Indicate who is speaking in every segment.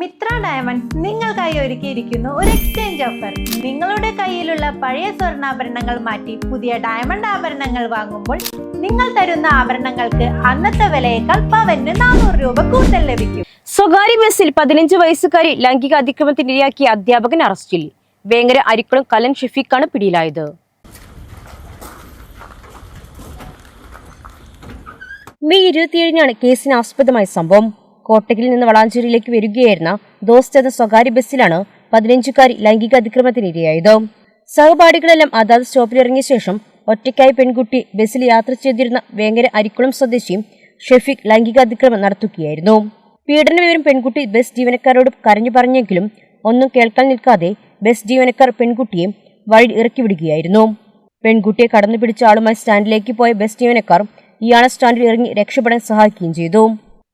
Speaker 1: Mitra diamond നിങ്ങൾക്കായി ഒരുക്കിയിരിക്കുന്നു ഒരു എക്സ്ചേഞ്ച് ഓഫർ നിങ്ങളുടെ കയ്യിലുള്ള പഴയ സ്വർണാഭരണങ്ങൾ മാറ്റി പുതിയ ഡയമണ്ട് ആഭരണങ്ങൾ വാങ്ങുമ്പോൾ നിങ്ങൾ തരുന്ന ആഭരണങ്ങൾക്ക് അന്നത്തെ വിലയേക്കാൾ പവന് നാനൂറ് രൂപ കൂടുതൽ ലഭിക്കും.
Speaker 2: സ്വകാര്യ ബസ്സിൽ പതിനഞ്ച് വയസ്സുകാരി ലൈംഗിക അതിക്രമത്തിനിരയാക്കിയ അധ്യാപകൻ അറസ്റ്റിൽ. വേങ്ങര അരിക്കുളം കലൻ ഷെഫീഖാണ് പിടിയിലായത്. മെയ് ഇരുപത്തിയേഴിനാണ് കേസിന് ആസ്പദമായ സംഭവം. കോട്ടയിൽ നിന്ന് വളാഞ്ചേരിയിലേക്ക് വരികയായിരുന്ന ദോസ്റ്റ് എന്ന സ്വകാര്യ ബസ്സിലാണ് പതിനഞ്ചുകാരി ലൈംഗിക അതിക്രമത്തിനിരയായത് സഹപാഠികളെല്ലാം അതാത് സ്റ്റോപ്പിലിറങ്ങിയ ശേഷം ഒറ്റയ്ക്കായി പെൺകുട്ടി ബസ്സിൽ യാത്ര ചെയ്തിരുന്ന വേങ്ങര അരിക്കുളം സ്വദേശിയും ഷെഫീഖ് ലൈംഗിക അതിക്രമം നടത്തുകയായിരുന്നു. പീഡന വിവരം പെൺകുട്ടി ബസ് ജീവനക്കാരോട് കരഞ്ഞു പറഞ്ഞെങ്കിലും ഒന്നും കേൾക്കാൻ നിൽക്കാതെ ബസ് ജീവനക്കാർ പെൺകുട്ടിയെ വഴി ഇറക്കി വിടുകയായിരുന്നു. പെൺകുട്ടിയെ കടന്നു പിടിച്ച ആളുമായി സ്റ്റാൻഡിലേക്ക് പോയ ബസ് ജീവനക്കാർ ഇയാളെ സ്റ്റാൻഡിൽ ഇറങ്ങി രക്ഷപ്പെടാൻ സഹായിക്കുകയും ചെയ്തു.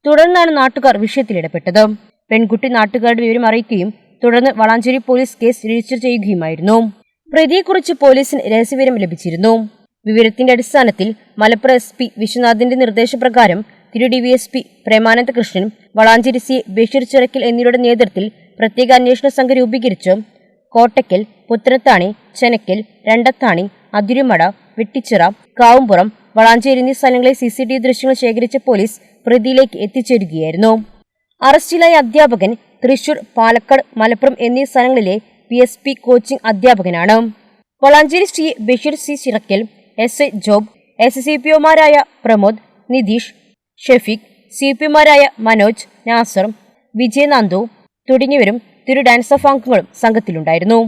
Speaker 2: തുടർന്നാണ് നാട്ടുകാർ വിഷയത്തിൽ ഇടപെട്ടത് പെൺകുട്ടി നാട്ടുകാരുടെ വിവരം അറിയിക്കുകയും തുടർന്ന് വളാഞ്ചേരി പോലീസ് കേസ് രജിസ്റ്റർ ചെയ്യുകയുമായിരുന്നു. പ്രതിയെക്കുറിച്ച് പോലീസിന് രഹസ്യവിവരം ലഭിച്ചിരുന്നു. വിവരത്തിന്റെ അടിസ്ഥാനത്തിൽ മലപ്പുറം എസ് പി വിശ്വനാഥിന്റെ നിർദ്ദേശപ്രകാരം തിരു D V S P Premananda Krishnan Valanchery C Basheer Chirakkal എന്നിവരുടെ നേതൃത്വത്തിൽ പ്രത്യേക അന്വേഷണ സംഘം രൂപീകരിച്ചു. കോട്ടയ്ക്കൽ പുത്തനത്താണി ചെനക്കൽ രണ്ടത്താണി അതിരുമട വെട്ടിച്ചിറ കാവുംപുറം വളാഞ്ചേരി എന്നീ സ്ഥലങ്ങളിൽ സി സി ടി വി ദൃശ്യങ്ങൾ ശേഖരിച്ച പോലീസ് പ്രതിയിലേക്ക് എത്തിച്ചേരുകയായിരുന്നു. അറസ്റ്റിലായ അധ്യാപകൻ തൃശൂർ പാലക്കാട് മലപ്പുറം എന്നീ സ്ഥലങ്ങളിലെ പി എസ് പി കോച്ചിംഗ് അധ്യാപകനാണ്. Valanchery Shri Basheer C Chirakkal S A Job S C P ഒമാരായ Pramod Nitish Shefeeq C P Manoj Nasar വിജയനാന്തു തുടങ്ങിയവരും തിരു ഡാൻസ് ഓഫ് അംഗങ്ങളും സംഘത്തിലുണ്ടായിരുന്നു.